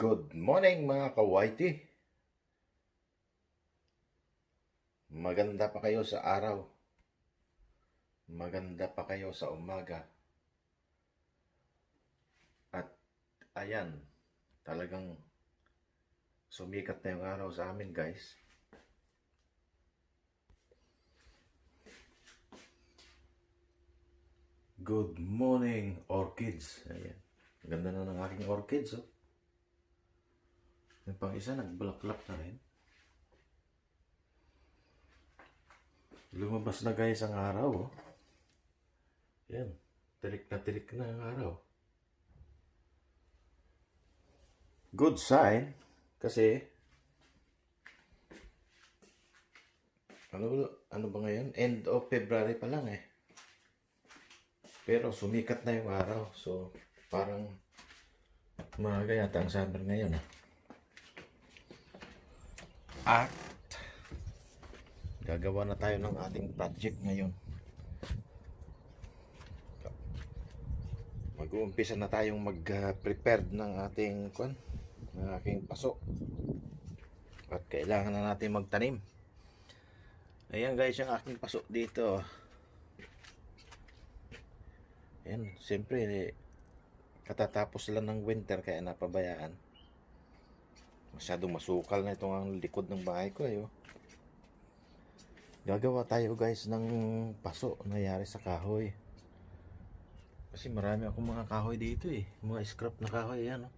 Good morning mga kawaiti. Maganda pa kayo sa araw. Maganda pa kayo sa umaga. At ayan, talagang sumikat na yung araw sa amin guys. Good morning, orchids. Ayan. Ganda na ng aking orchids, oh. Yung pang isa, nagbulaklak na rin. Lumabas na guys ang araw, oh. Yan. Tirik na tirik na ang araw. Good sign. Kasi, ano, ano ba ngayon? End of February pa lang eh. Pero sumikat na yung araw. So, parang maaga yata ang summer ngayon ah. At gagawa na tayo ng ating project ngayon. Mag-uumpisa na tayong mag-prepare ng ating kwan, ng aking paso. At kailangan na natin magtanim. Ayan guys, yung aking paso dito. Ayan, siyempre, eh, katatapos lang ng winter kaya napabayaan. Masyadong masukal na itong ang likod ng bahay ko. Eh, oh. Gagawa tayo guys ng paso nangyari sa kahoy. Kasi marami akong mga kahoy dito eh. Mga scrap na kahoy yan. Oh.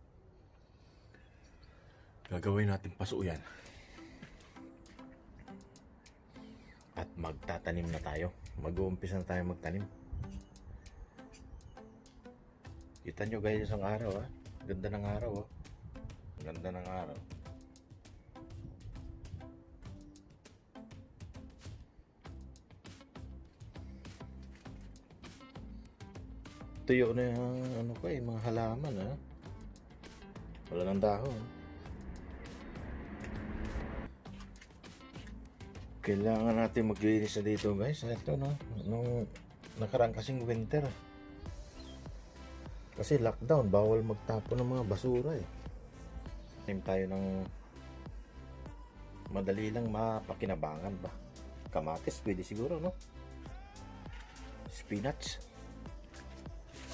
Gagawin natin paso yan. At magtatanim na tayo. Mag-uumpisa na tayo magtanim. Kita nyo guys ang araw ah. Ganda ng araw oh. Ganda ng araw. Tuyo na yung ano ko eh, mga halaman ah. Wala ng dahon. Kailangan natin maglinis na dito guys. Ito no, nung nakaraan kasing winter. Kasi lockdown, bawal magtapon ng mga basura eh. Tanim tayo ng madali lang mapakinabangan ba. Kamatis, pwede siguro, no? Spinach.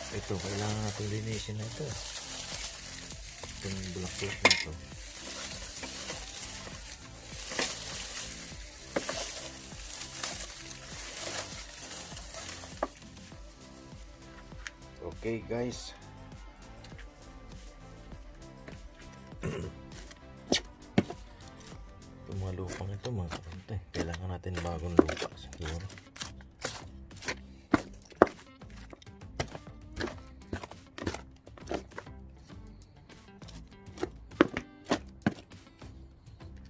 Ito, kailangan natin linisin na ito. Itong bulaklak na ito. Okay guys. Lupang ito mga kapante. Kailangan natin bagong lupa siguro.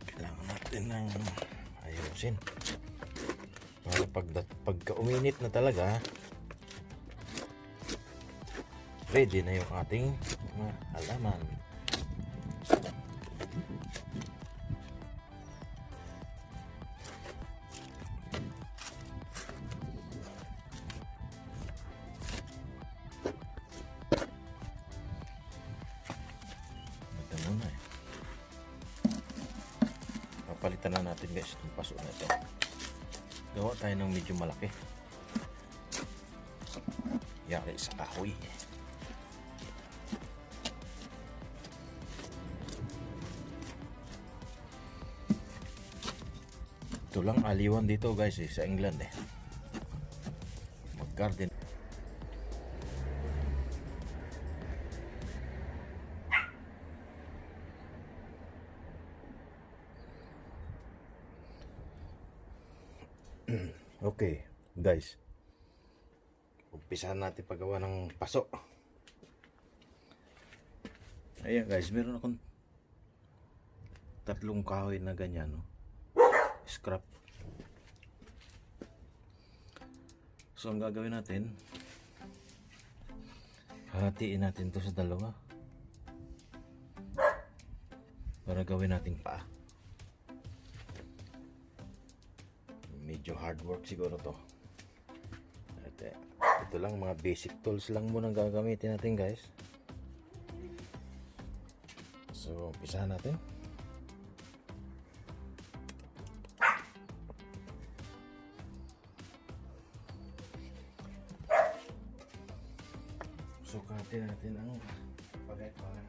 Kailangan natin ng ayusin. Para pag, pagka uminit na talaga, ready na yung ating halaman. Gawa tayo ng medyo malaki. Yari sa kahoy. Ito lang aliwan dito guys eh, sa England eh. Mag-garden. okay, guys. Umpisahan natin paggawa ng paso. Ayan guys, meron akong tatlong kahoy na ganyan, no? scrap. So, ang gagawin natin, hatiin natin to sa dalawa. Para gawin nating paa. Medyo hard work siguro to. Ito, ito lang, mga basic tools lang muna gagamitin natin guys. So, umpisa natin. Sukatin natin ang pagay para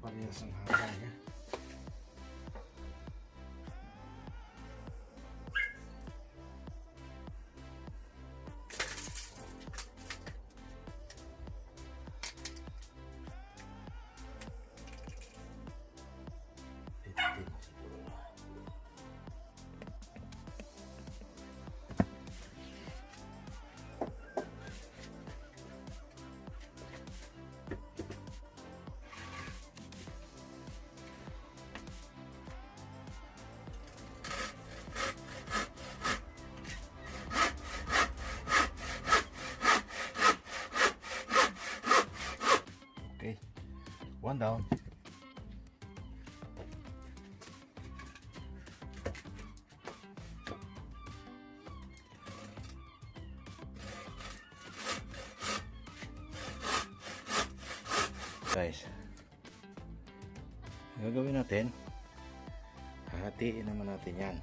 parehas ang haba niya. One down. Guys. Gagawin natin. Hahatiin naman natin 'yan.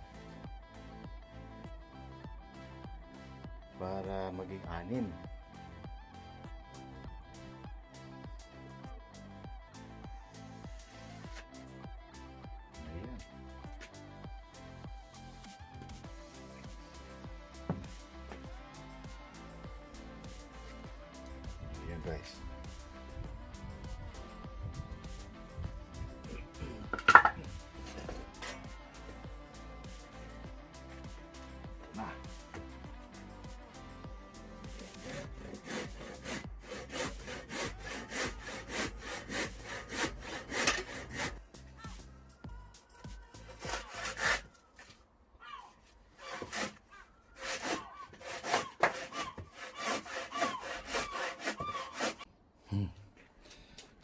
Para maging anim. Ayan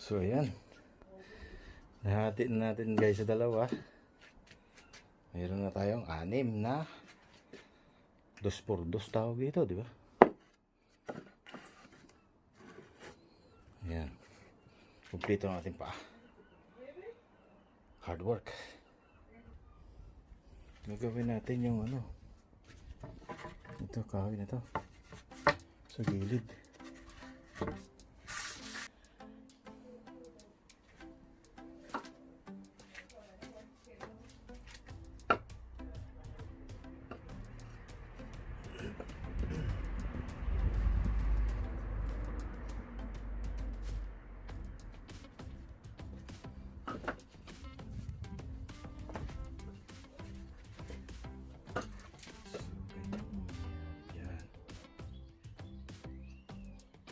So ayan. Nahati na natin guys sa dalawa. Meron na tayong anim na dos por dos tawag ito, di ba? Ayan. Kumplito ang ating paa. Hard work. Gagawin natin yung ano. Ito, kahoy na to. Sa gilid.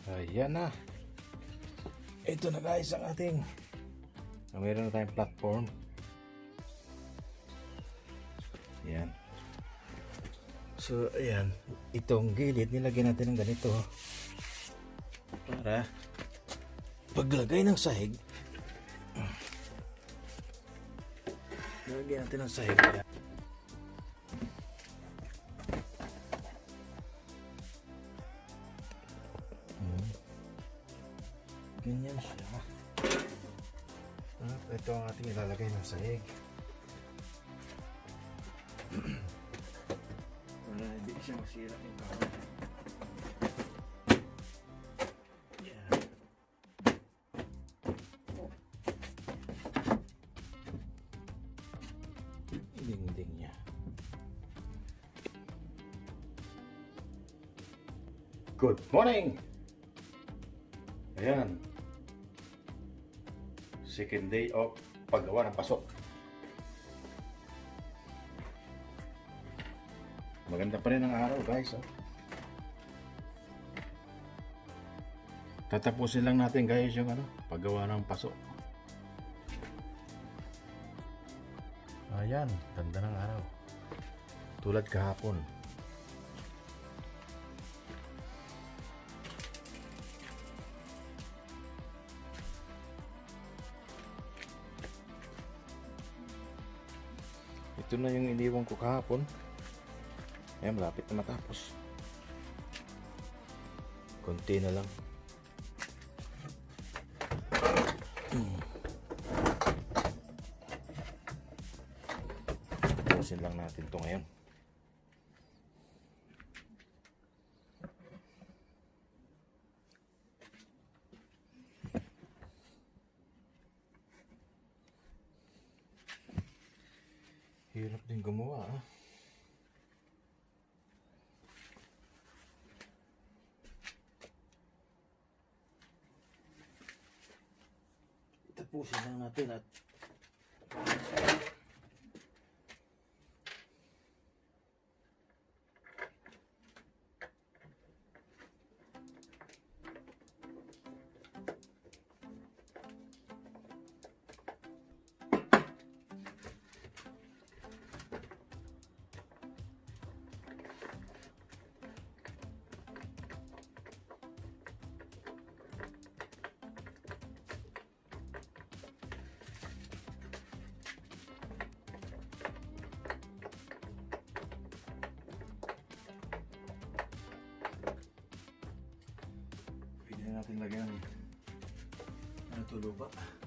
Ayan na. Ito na guys ang ating ah, meron na tayong platform. Ayan. So, ayan. Itong gilid, nilagyan natin ng ganito. Para paglagay ng sahig, nilagyan natin ng sahig. Ayan. Ganyan siya. At ito ang ating ilalagay ng sahig. Para hindi siya masira yung kahoy. Yan. Dingding niya. Good morning! Ayan. Second day of paggawa ng pasok. Maganda pa rin ang araw guys. Oh. Tatapusin lang natin guys yung ano, paggawa ng pasok. Ayan, ganda ng araw. Tulad kahapon. Ito na yung iniwan ko kahapon. Ayan, malapit na matapos. Konti na lang. Hirap din gumawa ah. Tapusin lang natin at Pwede na natin lagyan ano to.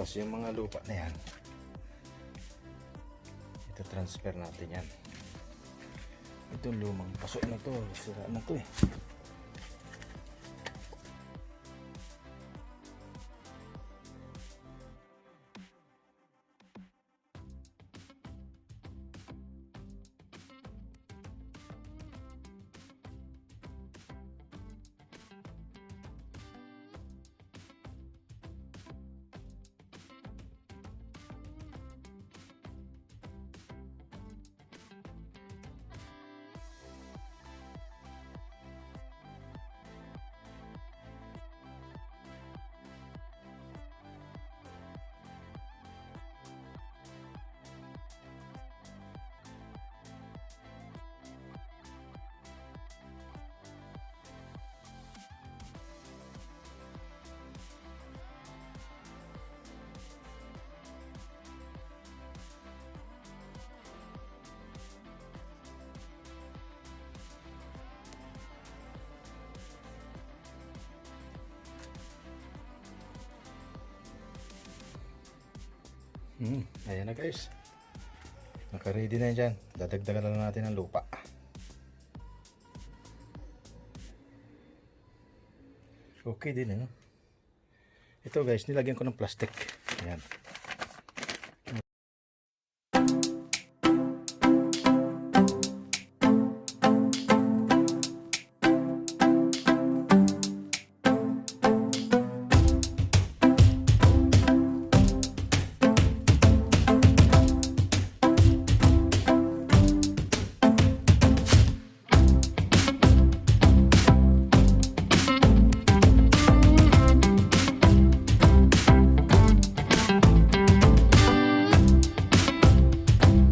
Tapos yung mga lupa na yan, ito transfer natin yan. Ito lumang paso na to, sira na to eh. Hmm, ayan na guys. Naka-ready na yan dyan. Dadagdagan lang natin ng lupa. Okay din ano. Ito guys, nilagyan ko ng plastic. Ayan.